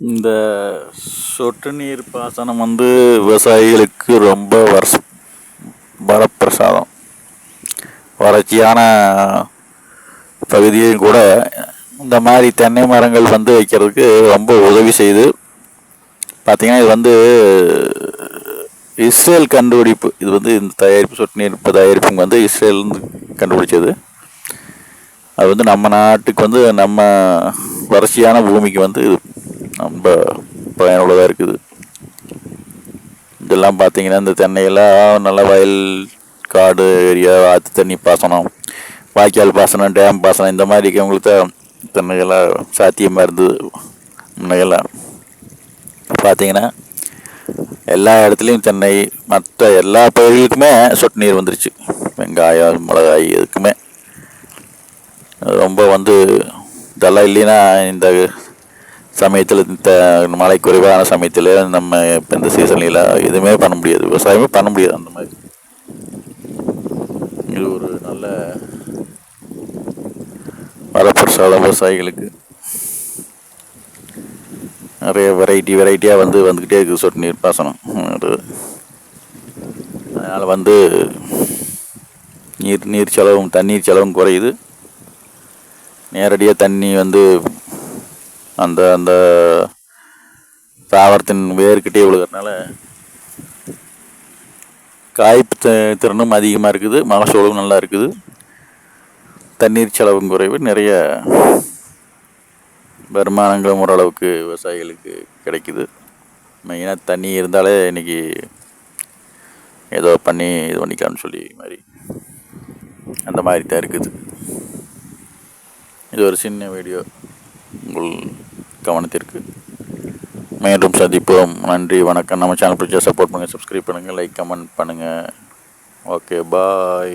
இந்த சொட்டு நீர் பாசனம் வந்து விவசாயிகளுக்கு ரொம்ப வருஷ வரப்பிரசாதம். வறட்சியான பகுதியும் கூட இந்த மாதிரி தென்னை மரங்கள் வந்து வைக்கிறதுக்கு ரொம்ப உதவி செய்யுது பார்த்தீங்கன்னா இது வந்து இஸ்ரேல் கண்டுபிடிப்பு இது வந்து இந்த தயாரிப்பு சொட்டு நீர் தயாரிப்பு வந்து இஸ்ரேல் கண்டுபிடிச்சது. அது வந்து நம்ம நாட்டுக்கு வந்து நம்ம வறட்சியான பூமிக்கு வந்து இது ரொம்ப பயனுள்ளதாக இருக்குது. இதெல்லாம் பார்த்தீங்கன்னா இந்த தென்னையெல்லாம் நல்ல வயல் காடு ஏரியா ஆற்று தண்ணி பாசனம் வாய்க்கால் பாசனம் டேம் பாசனம் இந்த மாதிரி இருக்கவங்களுக்கு தென்னைகளாக தென்னையெல்லாம் சாத்தியமாக இருந்தது. முன்னையெல்லாம் பார்த்தீங்கன்னா எல்லா இடத்துலையும் தென்னை மற்ற எல்லா பயிர்களுக்குமே சொட்டு நீர் வந்துருச்சு. வெங்காயம் மிளகாய் எதுக்குமே. ரொம்ப வந்து இதெல்லாம் இல்லைன்னா இந்த சமயத்தில் இந்த மழை குறைவான சமயத்தில் நம்ம இப்போ இந்த சீசன்ல எதுவுமே பண்ண முடியாது. விவசாயமே பண்ண முடியாது அந்த மாதிரி. இது ஒரு நல்ல வரப்பிரசாத விவசாயிகளுக்கு. நிறைய வெரைட்டி வெரைட்டியாக வந்து வந்துக்கிட்டே இருக்குது சொட்டு நீர் பாசனம். அதனால் வந்து நீர் நீர் செலவும் தண்ணீர் செலவும் குறையுது. நேரடியாக தண்ணி வந்து அந்த அந்த தாவரத்தின் வேர்கிட்டே விழுகிறதுனால காய்ப்பு திறனும் அதிகமாக இருக்குது. மகசூலும் நல்லா இருக்குது. தண்ணீர் செலவும் குறைவு. நிறைய வருமானங்களும் ஓரளவுக்கு விவசாயிகளுக்கு கிடைக்குது. மெயினாக தண்ணி இருந்தாலே இன்னைக்கு ஏதோ பண்ணி இது பண்ணிக்கலாம்னு சொல்லி மாதிரி அந்த மாதிரி தான் இருக்குது. இது ஒரு சின்ன வீடியோ. உங்கள் கவனத்திற்கு மீண்டும் சந்திப்போம். நன்றி வணக்கம். நம்ம சேனல் பிடிச்சா சப்போர்ட் பண்ணுங்கள் சப்ஸ்கிரைப் பண்ணுங்கள் லைக் கமெண்ட் பண்ணுங்கள் ஓகே பாய்